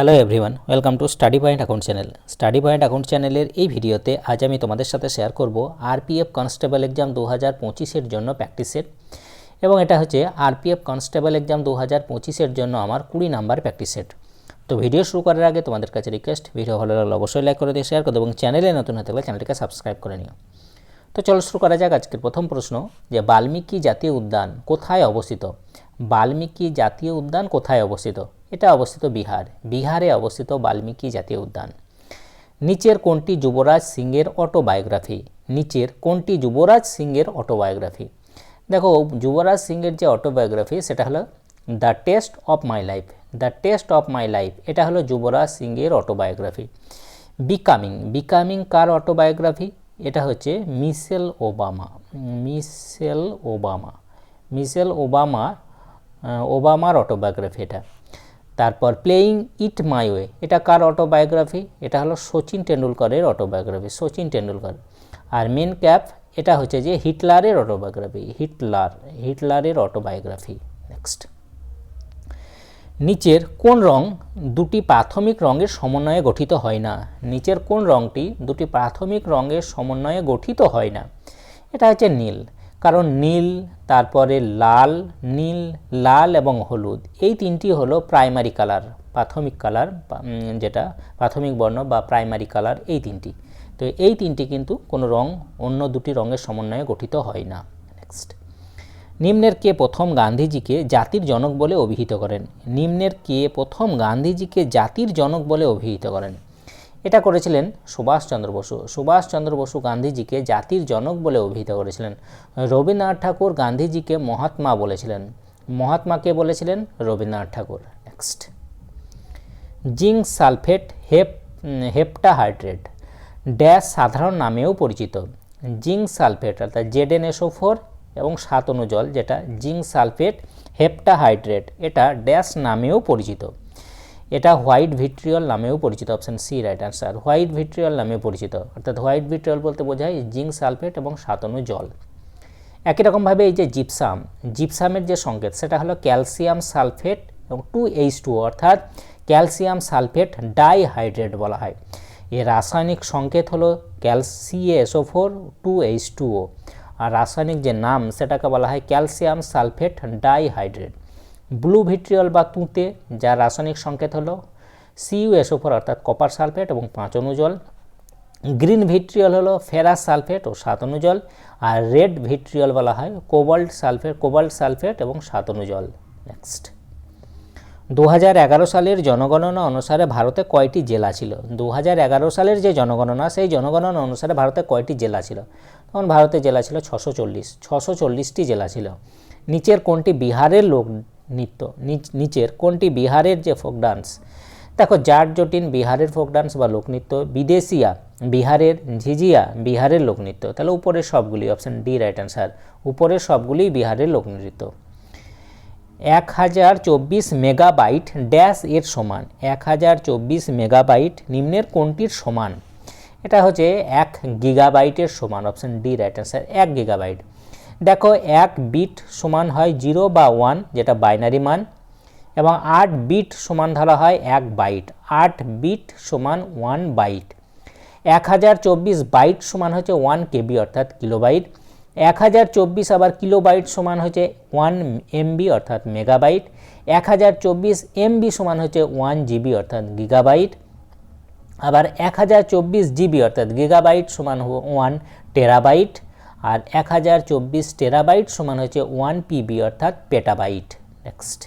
Hello everyone welcome to study point account channel study point account চ্যানেলের এই ভিডিওতে আজ আমি তোমাদের সাথে শেয়ার করব আরপিএফ কনস্টেবল এক্সাম দু হাজার পঁচিশের জন্য প্র্যাকটিস সেট এবং এটা হচ্ছে আরপিএফ কনস্টেবল এক্সাম দু হাজার পঁচিশের জন্য আমার কুড়ি নাম্বার প্র্যাকটিস সেট তো ভিডিও শুরু করার আগে তোমাদের কাছে রিকোয়েস্ট ভিডিও ভালো লাগলে অবশ্যই লাইক করে দিয়ে শেয়ার করো এবং চ্যানেলে নতুন হতে গেলে চ্যানেলটিকে সাবস্ক্রাইব করে নিও। তো চলো শুরু করা যাক আজকের প্রথম প্রশ্ন, যে বাল্মীকি জাতীয় উদ্যান কোথায় অবস্থিত? বাল্মীকি জাতীয় উদ্যান কোথায় অবস্থিত? এটা অবস্থিত বিহার। বিহারে অবস্থিত বাল্মীকি জাতীয় উদ্যান। নিচের কোনটি যুবরাজ সিংয়ের অটোবায়োগ্রাফি নিচের কোনটি যুবরাজ সিংয়ের অটোবায়োগ্রাফি দেখো, যুবরাজ সিংয়ের যে অটোবায়োগ্রাফি সেটা হলো the test of my life the test of my life এটা হলো যুবরাজ সিংয়ের অটোবায়োগ্রাফি বিকামিং বিকামিং কার অটোবায়োগ্রাফি এটা হচ্ছে Michelle Obama. Michelle Obama. Michelle Obama ওবামার অটোবায়োগ্রাফি এটা। তারপর প্লেয়িং ইট মাই ওয়ে এটা কার অটোবায়োগ্রাফি এটা হলো সচিন টেন্ডুলকরের অটোবায়োগ্রাফি সচিন টেন্ডুলকর আর মেন ক্যাপ এটা হচ্ছে যে হিটলারের অটোবায়োগ্রাফি হিটলার, হিটলারের অটোবায়োগ্রাফি নেক্সট নিচের কোন রং দুটি প্রাথমিক রঙের সমন্বয়ে গঠিত হয় না? নিচের কোন রংটি দুটি প্রাথমিক রঙের সমন্বয়ে গঠিত হয় না? এটা হচ্ছে নীল। কারণ নীল, তারপরে লাল, নীল, লাল এবং হলুদ। এই তিনটি হলো প্রাইমারি কালার, প্রাথমিক কালার যেটা প্রাথমিক বর্ণ বা প্রাইমারি কালার, এই তিনটি। তো এই তিনটি কিন্তু কোনো রং, অন্য দুটি রঙের সমন্বয়ে গঠিত হয় না। নেক্সট নিম্নের কে প্রথম গান্ধীজিকে জাতির জনক বলে অভিহিত করেন? নিম্নের কে প্রথম গান্ধীজিকে জাতির জনক বলে অভিহিত করেন? এটা করেছিলেন সুভাষচন্দ্র বসু। সুভাষচন্দ্র বসু গান্ধীজিকে জাতির জনক বলে অভিহিত করেছিলেন। রবীন্দ্রনাথ ঠাকুর গান্ধীজিকে মহাত্মা বলেছিলেন। মহাত্মাকে বলেছিলেন? Rabindranath Thakur. Next zinc sulphate hep heptahydrate. Dash সাধারণ নামেও পরিচিত। জিঙ্ক সালফেট অর্থাৎ জেডেনএসও ফোর এবং সাত অনুজল যেটা জিঙ্ক সালফেট হেপটাহাইড্রেট, এটা ড্যাশ নামেও পরিচিত। এটা হোয়াইট ভিট্রিয়ল নামেও পরিচিত option C right answer white vitriol নামে পরিচিত, অর্থাৎ হোয়াইট ভিট্রিয়ল বলতে বোঝায় জিঙ্ক সালফেট এবং সাতানু জল। একই রকমভাবে এই যে জিপসাম জিপসামের যে সংকেত, সেটা হলো ক্যালসিয়াম সালফেট এবং টু এইচ টু, অর্থাৎ ক্যালসিয়াম সালফেট ডাইহাইড্রেট বলা হয়। এর রাসায়নিক সংকেত হলো CaSO four, two H two আর রাসায়নিক যে নাম, সেটাকে বলা হয় calcium sulphate dihydrate. Blue vitriol বা তুঁতে, যার রাসায়নিক সংকেত হলো সিইউএসও ফোর অর্থাৎ কপার সালফেট এবং পাঁচ অনুজল গ্রিন ভিট্রিয়ল হলো ফেরাস সালফেট ও সাতানু জল। আর রেড ভিট্রিয়ল বলা হয় কোবাল্ট সালফেট কোবাল্ট সালফেট এবং সাতানু জল। নেক্সট দু এগারো সালের জনগণনা অনুসারে ভারতে কয়টি জেলা ছিল? দু এগারো সালের যে জনগণনা, সেই জনগণনা অনুসারে ভারতে কয়টি জেলা ছিল? তখন ভারতের জেলা ছিল ছশো চল্লিশ। ছশো চল্লিশটি জেলা ছিল। নিচের কোনটি বিহারের লোক নৃত্য, নিচ- নিচের কোনটি? বিহারের যে ফোক ডান্স দেখো, জাট জটিন বিহারের ফোক ডান্স বা লোকনৃত্য বিদেশিয়া বিহারের ঝিঝিয়া বিহারের লোকনৃত্য তাহলে উপরের সবগুলি অপশান ডি রাইট অ্যান্সার উপরের সবগুলি বিহারের লোকনৃত্য এক হাজার চব্বিশ মেগাবাইট ড্যাশ এর সমান এক হাজার চব্বিশ মেগাবাইট নিম্নের কোনটির সমান? এটা হচ্ছে এক গিগাবাইটের সমান অপশন ডি রাইট অ্যান্সার এক গিগাবাইট দেখো এক বিট সমান হয় জিরো বা ওয়ান, যেটা বাইনারি মান, এবং আট বিট সমান ধরা হয় এক বাইট, আট বিট সমান ওয়ান বাইট। এক হাজার চব্বিশ বাইট সমান হচ্ছে ওয়ান কেবি, অর্থাৎ কিলোবাইট। এক হাজার চব্বিশ আবার কিলোবাইট সমান হচ্ছে ওয়ান এমবি, অর্থাৎ মেগাবাইট। এক হাজার চব্বিশ এমবি সমান হচ্ছে ওয়ান জিবি, অর্থাৎ গিগাবাইট। আবার এক হাজার চব্বিশ জিবি, অর্থাৎ গিগাবাইট সমান ওয়ান টেরাবাইট। আর এক হাজার চব্বিশ টেরাবাইট সমান হচ্ছে ওয়ান পিবি অর্থাৎ পেটাবাইট। নেক্সট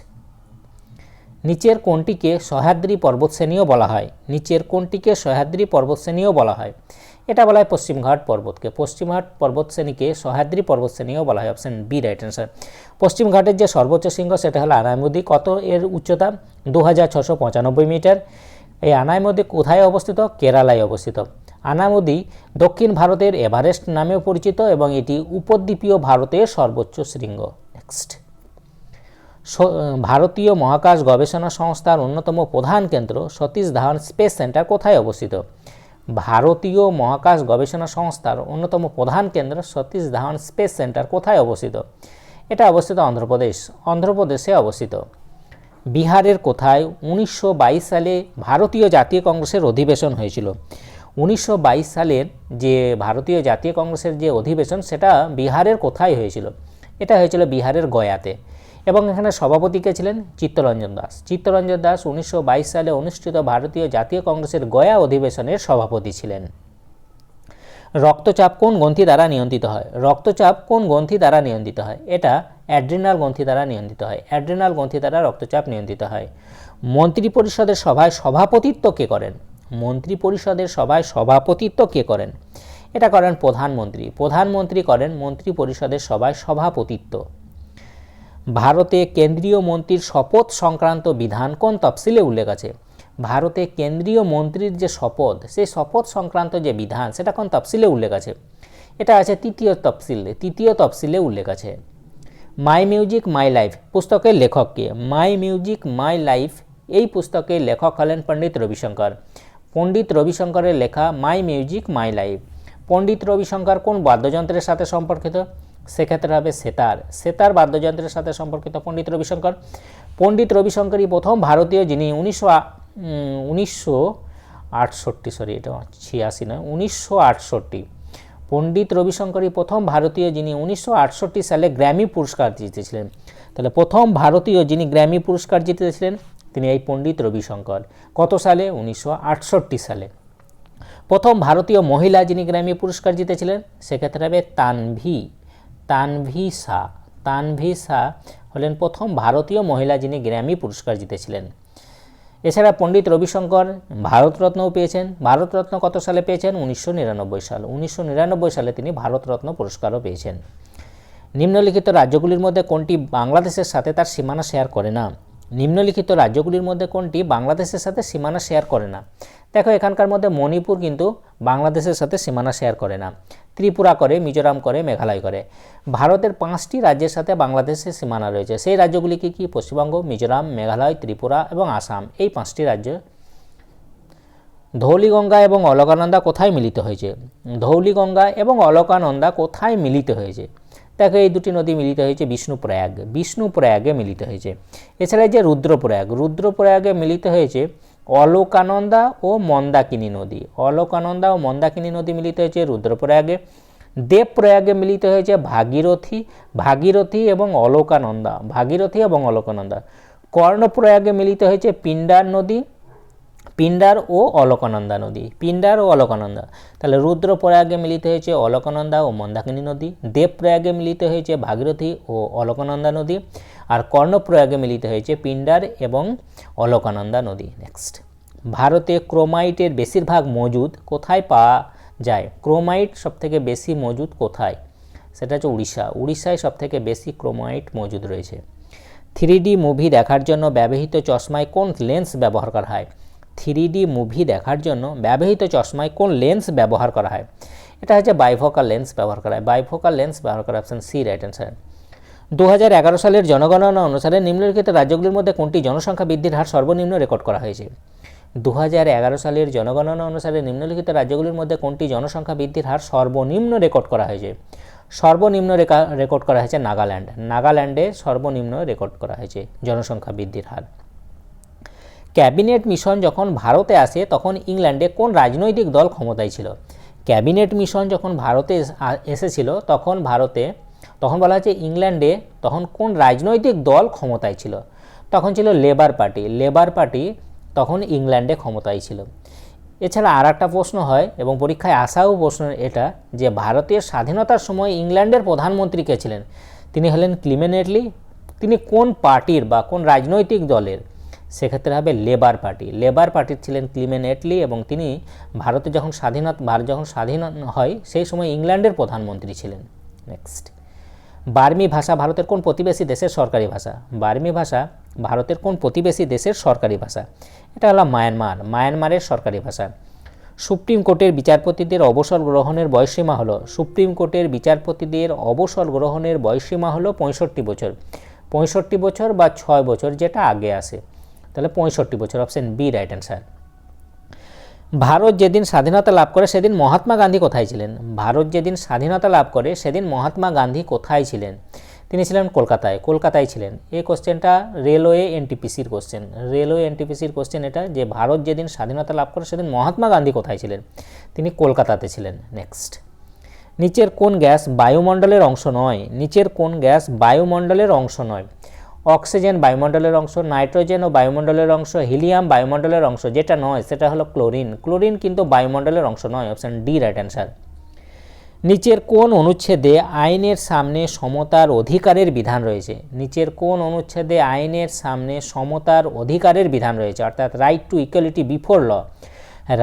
নিচের কোনটিকে সহ্যাদ্রি পর্বতশ্রেণীও বলা হয়। নিচের কোনটিকে সহ্যাদ্রি পর্বতশ্রেণীও বলা হয়। এটা বলা হয় পশ্চিমঘাট পর্বতকে। পশ্চিমঘাট পর্বতশ্রেণীকে সহ্যাদ্রি পর্বতশ্রেণীও বলা হয়। অপশন বি রাইট অ্যান্সার পশ্চিমঘাটের যে সর্বোচ্চ শৃঙ্গ, সেটা হলো আনাইমুদি। কত এর উচ্চতা? দু মিটার। এই আনাইমুদি কোথায় অবস্থিত? কেরালায় অবস্থিত। আনামুদি দক্ষিণ ভারতের এভারেস্ট নামেও পরিচিত এবং এটি উপদ্বীপীয় ভারতের সর্বোচ্চ শৃঙ্গ। নেক্সট ভারতীয় মহাকাশ গবেষণা সংস্থার অন্যতম প্রধান কেন্দ্র সতীশ ধাওয়ান স্পেস সেন্টার কোথায় অবস্থিত? ভারতীয় মহাকাশ গবেষণা সংস্থার অন্যতম প্রধান কেন্দ্র সতীশ ধাওয়ান স্পেস সেন্টার কোথায় অবস্থিত? এটা অবস্থিত অন্ধ্রপ্রদেশ। অন্ধ্রপ্রদেশে অবস্থিত। বিহারের কোথায় উনিশশো বাইশ সালে ভারতীয় জাতীয় কংগ্রেসের অধিবেশন হয়েছিল? উনিশশো বাইশ সালের যে ভারতীয় জাতীয় কংগ্রেসের যে অধিবেশন, সেটা বিহারের কোথায় হয়েছিল? এটা হয়েছিল বিহারের গয়াতে। এবং এখানে সভাপতি কে ছিলেন চিত্তরঞ্জন দাস। চিত্তরঞ্জন দাস উনিশশো বাইশ সালে অনুষ্ঠিত ভারতীয় জাতীয় কংগ্রেসের গয়া অধিবেশনের সভাপতি ছিলেন। রক্তচাপ কোন গ্রন্থি দ্বারা নিয়ন্ত্রিত হয়? রক্তচাপ কোন গ্রন্থি দ্বারা নিয়ন্ত্রিত হয়? এটা অ্যাড্রিনাল গ্রন্থি দ্বারা নিয়ন্ত্রিত হয়। অ্যাড্রিনাল গ্রন্থি দ্বারা রক্তচাপ নিয়ন্ত্রিত হয়। মন্ত্রী পরিষদের সভায় সভাপতিত্ব কে করেন? মন্ত্রী পরিষদের সভায় সভাপতিত্ব কে করেন? এটা করেন প্রধানমন্ত্রী। প্রধানমন্ত্রী করেন মন্ত্রী পরিষদের সভায় সভাপতিত্ব। ভারতে কেন্দ্রীয় মন্ত্রীর শপথ সংক্রান্ত বিধান কোন তফসিলে উল্লেখ আছে? ভারতে কেন্দ্রীয় মন্ত্রীর যে শপথ, সেই শপথ সংক্রান্ত যে বিধান, সেটা কোন তফসিলে উল্লেখ আছে? এটা আছে তৃতীয় তফসিলে। তৃতীয় তফসিলে উল্লেখ আছে। মাই মিউজিক, মাই লাইফ, পুস্তকের লেখক কে? মাই মিউজিক, মাই লাইফ, এই পুস্তকের লেখক হলেন পণ্ডিত রবিশঙ্কর। পণ্ডিত রবিশঙ্করের লেখা my music, my life. Pandit Ravishankar কোন বাদ্যযন্ত্রের সাথে সম্পর্কিত? সেক্ষেত্রে হবে সেতার। সেতার বাদ্যযন্ত্রের সাথে সম্পর্কিত পণ্ডিত রবিশঙ্কর। পণ্ডিত রবিশঙ্করই প্রথম ভারতীয় যিনি উনিশশো উনিশশো আটষট্টি সরি এটা ছিয়াশি নয়, উনিশশো আটষট্টি। পণ্ডিত রবিশঙ্করই প্রথম ভারতীয় যিনি উনিশশো আটষট্টি সালে গ্র্যামি পুরস্কার জিতেছিলেন। তাহলে প্রথম ভারতীয় যিনি গ্র্যামি পুরস্কার জিতেছিলেন তিনি এই পণ্ডিত রবিশঙ্কর। কত সালে? উনিশশো আটষট্টি সালে। প্রথম ভারতীয় মহিলা যিনি গ্র্যামি পুরস্কার জিতেছিলেন, সেক্ষেত্রে হবে তানভি তানভি শাহ তানভি শাহ হলেন প্রথম ভারতীয় মহিলা যিনি গ্র্যামি পুরস্কার জিতেছিলেন। এছাড়া পণ্ডিত রবিশঙ্কর ভারতরত্নও পেয়েছেন। ভারতরত্ন কত সালে পেয়েছেন? উনিশশো নিরানব্বই সাল। উনিশশো নিরানব্বই সালে তিনি ভারতরত্ন পুরস্কারও পেয়েছেন। নিম্নলিখিত রাজ্যগুলির মধ্যে কোনটি বাংলাদেশের সাথে তার সীমানা শেয়ার করে না? নিম্নলিখিত রাজ্যগুলির মধ্যে কোনটি বাংলাদেশের সাথে সীমানা শেয়ার করে না? দেখো, এখানকার মধ্যে মণিপুর কিন্তু বাংলাদেশের সাথে সীমানা শেয়ার করে না। ত্রিপুরা করে, মিজোরাম করে, মেঘালয় করে। ভারতের পাঁচটি রাজ্যের সাথে বাংলাদেশের সীমানা রয়েছে। সেই রাজ্যগুলি কি কি? পশ্চিমবঙ্গ, মিজোরাম, মেঘালয়, ত্রিপুরা এবং আসাম। এই পাঁচটি রাজ্য ধৌলিগঙ্গা এবং অলকানন্দা কোথায় মিলিত হয়েছে? ধৌলিগঙ্গা এবং অলকানন্দা কোথায় মিলিত হয়েছে? দেখো এই দুটি নদী মিলিত হয়েছে, বিষ্ণুপ্রয়াগ। বিষ্ণুপ্রয়াগে মিলিত হয়েছে। এছাড়া যে রুদ্রপ্রয়াগ, রুদ্রপ্রয়াগে মিলিত হয়েছে অলোকানন্দা ও মন্দাকিনী নদী। অলোকানন্দা ও মন্দাকিনী নদী মিলিত হয়েছে রুদ্রপ্রয়াগে। দেবপ্রয়াগে মিলিত হয়েছে ভাগীরথী ভাগীরথী এবং অলোকানন্দা, ভাগীরথী এবং অলোকানন্দা। কর্ণপ্রয়াগে মিলিত হয়েছে পিণ্ডার নদী পিণ্ডার ও অলকানন্দা নদী। পিণ্ডার ও অলকানন্দা। তাহলে রুদ্রপ্রয়াগে মিলিত হয়েছে অলকানন্দা ও মন্দাকিনী নদী। দেবপ্রয়াগে মিলিত হয়েছে ভাগীরথী ও অলকানন্দা নদী। আর কর্ণপ্রয়াগে মিলিত হয়েছে পিণ্ডার এবং অলকানন্দা নদী। নেক্সট ভারতে ক্রোমাইটের বেশিরভাগ মজুদ কোথায় পাওয়া যায়? ক্রোমাইট সবথেকে বেশি মজুদ কোথায়? সেটা হচ্ছে উড়িষ্যা। উড়িষ্যায় সবথেকে বেশি ক্রোমাইট মজুদ রয়েছে। থ্রি মুভি দেখার জন্য ব্যবহৃত চশমায় কোন লেন্স ব্যবহার করা হয়? থ্রি মুভি দেখার জন্য ব্যবহৃত চশমায় কোন লেন্স ব্যবহার করা হয়? এটা হচ্ছে বাইফোকাল লেন্স ব্যবহার করা হয়। বাইফোকাল লেন্স ব্যবহার করা অপশন সি রাইট অ্যান্সার দু হাজার এগারো সালের জনগণনা অনুসারে নিম্নলিখিত রাজ্যগুলির মধ্যে কোনটি জনসংখ্যা বৃদ্ধির হার সর্বনিম্ন রেকর্ড করা হয়েছে? দু হাজার এগারো সালের জনগণনা অনুসারে নিম্নলিখিত রাজ্যগুলির মধ্যে কোনটি জনসংখ্যা বৃদ্ধির হার সর্বনিম্ন রেকর্ড করা হয়েছে? সর্বনিম্ন রেকর্ড করা হয়েছে নাগাল্যান্ড। নাগাল্যান্ডে সর্বনিম্ন রেকর্ড করা হয়েছে জনসংখ্যা বৃদ্ধির হার। ক্যাবিনেট মিশন যখন ভারতে আসে, তখন ইংল্যান্ডে কোন রাজনৈতিক দল ক্ষমতায় ছিল? ক্যাবিনেট মিশন যখন ভারতে এসেছিল, তখন ভারতে, তখন বলা হচ্ছে ইংল্যান্ডে তখন কোন রাজনৈতিক দল ক্ষমতায় ছিল? তখন ছিল লেবার পার্টি। লেবার পার্টি তখন ইংল্যান্ডে ক্ষমতায় ছিল। এছাড়া আর একটা প্রশ্ন হয়, এবং পরীক্ষায় আসাও প্রশ্ন এটা, যে ভারতের স্বাধীনতার সময় ইংল্যান্ডের প্রধানমন্ত্রী কে ছিলেন? তিনি হলেন ক্লিমেনেটলি। তিনি কোন পার্টির বা কোন রাজনৈতিক দলের? সেক্ষেত্রে হবে লেবার পার্টি। লেবার পার্টির ছিলেন ক্লিমেন এটলি এবং তিনি ভারতে যখন স্বাধীনতা, ভারত যখন স্বাধীন হয়, সেই সময় ইংল্যান্ডের প্রধানমন্ত্রী ছিলেন। নেক্সট বার্মি ভাষা ভারতের কোন প্রতিবেশী দেশের সরকারি ভাষা? বার্মি ভাষা ভারতের কোন প্রতিবেশী দেশের সরকারি ভাষা? এটা হলো মায়ানমার। মায়ানমারের সরকারি ভাষা। সুপ্রিম কোর্টের বিচারপতিদের অবসর গ্রহণের বয়সীমা হলো, সুপ্রিম কোর্টের বিচারপতিদের অবসর গ্রহণের বয়সীমা হলো পঁয়ষট্টি বছর। পঁয়ষট্টি বছর বা ছয় বছর যেটা আগে আসে তাহলে পঁয়ষট্টি বছর option B right answer Bharat যেদিন স্বাধীনতা লাভ করে সেদিন মহাত্মা গান্ধী কোথায় ছিলেন? ভারত যেদিন স্বাধীনতা লাভ করে সেদিন মহাত্মা গান্ধী কোথায় ছিলেন? তিনি ছিলেন কলকাতায় কলকাতায় ছিলেন। এই কোশ্চেনটা রেলওয়ে এনটিপিসির কোশ্চেন রেলওয়ে এনটিপিসির কোশ্চেন এটা যে ভারত যেদিন স্বাধীনতা লাভ করে সেদিন মহাত্মা গান্ধী কোথায় ছিলেন? তিনি কলকাতাতে ছিলেন। নেক্সট নিচের কোন গ্যাস বায়ুমণ্ডলের অংশ নয়? নিচের কোন গ্যাস বায়ুমণ্ডলের অংশ নয়? অক্সিজেন বায়ুমণ্ডলের অংশ, নাইট্রোজেন ও বায়ুমণ্ডলের অংশ, হিলিয়াম বায়ুমণ্ডলের অংশ, যেটা নয় সেটা হলো ক্লোরিন। ক্লোরিন কিন্তু বায়ুমণ্ডলের অংশ নয় অপশান ডি রাইট অ্যান্সার নিচের কোন অনুচ্ছেদে আইনের সামনে সমতার অধিকারের বিধান রয়েছে। নিচের কোন অনুচ্ছেদে আইনের সামনে সমতার অধিকারের বিধান রয়েছে, অর্থাৎ right to equality before law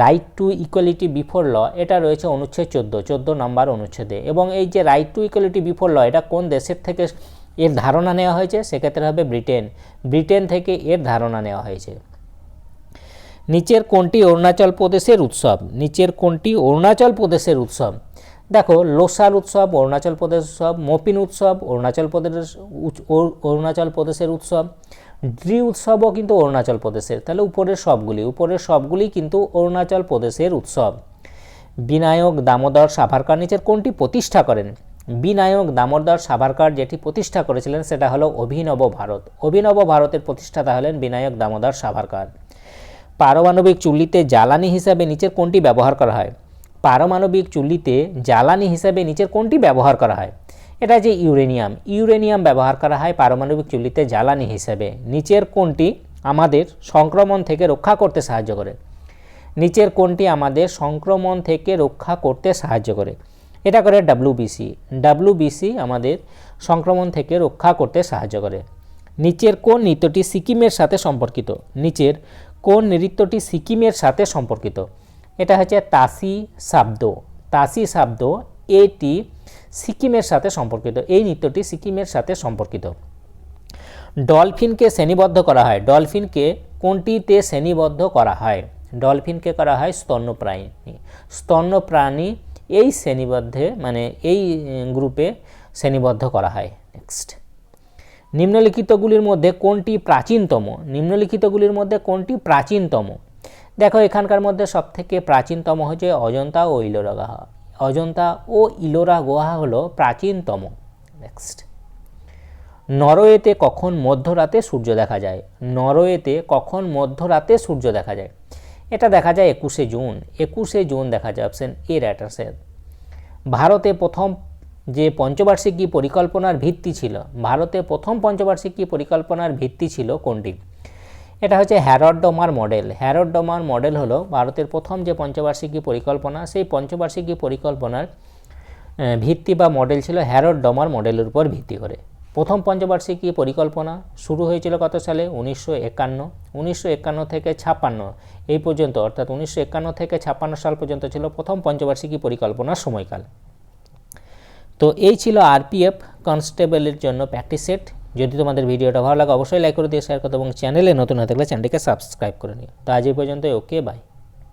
right to equality before law এটা রয়েছে অনুচ্ছেদ চোদ্দ চোদ্দ নম্বর অনুচ্ছেদে। এবং এই যে right to equality before law এটা কোন দেশের থেকে এর ধারণা নেওয়া হয়েছে, সেক্ষেত্রে হবে ব্রিটেন। ব্রিটেন থেকে এর ধারণা নেওয়া হয়েছে। নিচের কোনটি অরুণাচল প্রদেশের উৎসব? নিচের কোনটি অরুণাচল প্রদেশের উৎসব? দেখো, লোসার উৎসব, অরুণাচল প্রদেশ উৎসব মপিন উৎসব, অরুণাচল প্রদেশ অরুণাচল প্রদেশের উৎসব। ড্রি উৎসবও কিন্তু অরুণাচল প্রদেশের। তাহলে উপরের সবগুলি উপরের সবগুলি কিন্তু অরুণাচল প্রদেশের উৎসব। বিনায়ক দামোদর সাভারকার নিচের কোনটি প্রতিষ্ঠা করেন? বিনায়ক দামোদর সাভারকার যেটি প্রতিষ্ঠা করেছিলেন, সেটা হলো অভিনব ভারত। অভিনব ভারতের প্রতিষ্ঠাতা হলেন বিনায়ক দামোদর সাভারকার। পারমাণবিক চুল্লিতে জ্বালানি হিসাবে নিচের কোনটি ব্যবহার করা হয়? পারমাণবিক চুল্লিতে জ্বালানি হিসাবে নিচের কোনটি ব্যবহার করা হয়? এটা যে ইউরেনিয়াম। ইউরেনিয়াম ব্যবহার করা হয় পারমাণবিক চুল্লিতে জ্বালানি হিসাবে। নিচের কোনটি আমাদের সংক্রমণ থেকে রক্ষা করতে সাহায্য করে? নিচের কোনটি আমাদের সংক্রমণ থেকে রক্ষা করতে সাহায্য করে? এটা করে ডাব্লিউবিসি ডাব্লিউবিসি আমাদের সংক্রমণ থেকে রক্ষা করতে সাহায্য করে। নিচের কোন নৃত্যটি সিকিমের সাথে সম্পর্কিত। নিচের কোন নৃত্যটি সিকিমের সাথে সম্পর্কিত। এটা হচ্ছে তাসি শব্দ তাসি শব্দ এটি সিকিমের সাথে সম্পর্কিত। এই নৃত্যটি সিকিমের সাথে সম্পর্কিত। ডলফিনকে শ্রেণীবদ্ধ করা হয়। ডলফিনকে কোনটিতে শ্রেণীবদ্ধ করা হয়? ডলফিনকে করা হয় স্তন্যপ্রাণী। স্তন্যপ্রাণী এই শ্রেণীবদ্ধে মানে এই গ্রুপে শ্রেণীবদ্ধ করা হয়। নেক্সট নিম্নলিখিতগুলির মধ্যে কোনটি প্রাচীনতম? নিম্নলিখিতগুলির মধ্যে কোনটি প্রাচীনতম? দেখো, এখানকার মধ্যে সবথেকে প্রাচীনতম হচ্ছে অজন্তা ও ইলোরা গুহা অজন্তা ও ইলোরা গুহা হলো প্রাচীনতম। নেক্সট নরওয়েতে কখন মধ্যরাতে সূর্য দেখা যায়? নরওয়েতে কখন মধ্যরাতে সূর্য দেখা যায়? এটা দেখা যায় একুশে জুন। একুশে জুন দেখা যায় অপশন এ র্যাটার্সের ভারতে প্রথম যে পঞ্চবার্ষিকী পরিকল্পনার ভিত্তি ছিল, ভারতে প্রথম পঞ্চবার্ষিকী পরিকল্পনার ভিত্তি ছিল কোনটি? এটা হচ্ছে হ্যারডমার মডেল হ্যারডমার মডেল হলো ভারতের প্রথম যে পঞ্চবার্ষিকী পরিকল্পনা, সেই পঞ্চবার্ষিকী পরিকল্পনার ভিত্তি বা মডেল ছিল হ্যারড ডমার মডেলের উপর ভিত্তি করে। প্রথম পঞ্চবার্ষিকী পরিকল্পনা শুরু হয়েছিল কত সালে? উনিশশো একান্ন। উনিশশো একান্ন থেকে ছাপ্পান্ন এই পর্যন্ত, অর্থাৎ উনিশশো একান্ন থেকে ছাপ্পান্ন সাল পর্যন্ত ছিল প্রথম পঞ্চবার্ষিকী পরিকল্পনার সময়কাল। তো এই ছিল আরপিএফ, কনস্টেবলের জন্য প্র্যাকটিস সেট। যদি তোমাদের ভিডিওটা ভালো লাগে, অবশ্যই লাইক করে দিয়ে শেয়ার করতে এবং চ্যানেলে নতুন হয়ে থাকলে চ্যানেলটিকে সাবস্ক্রাইব করে নিও। তো আজ এই পর্যন্ত ওকে বাই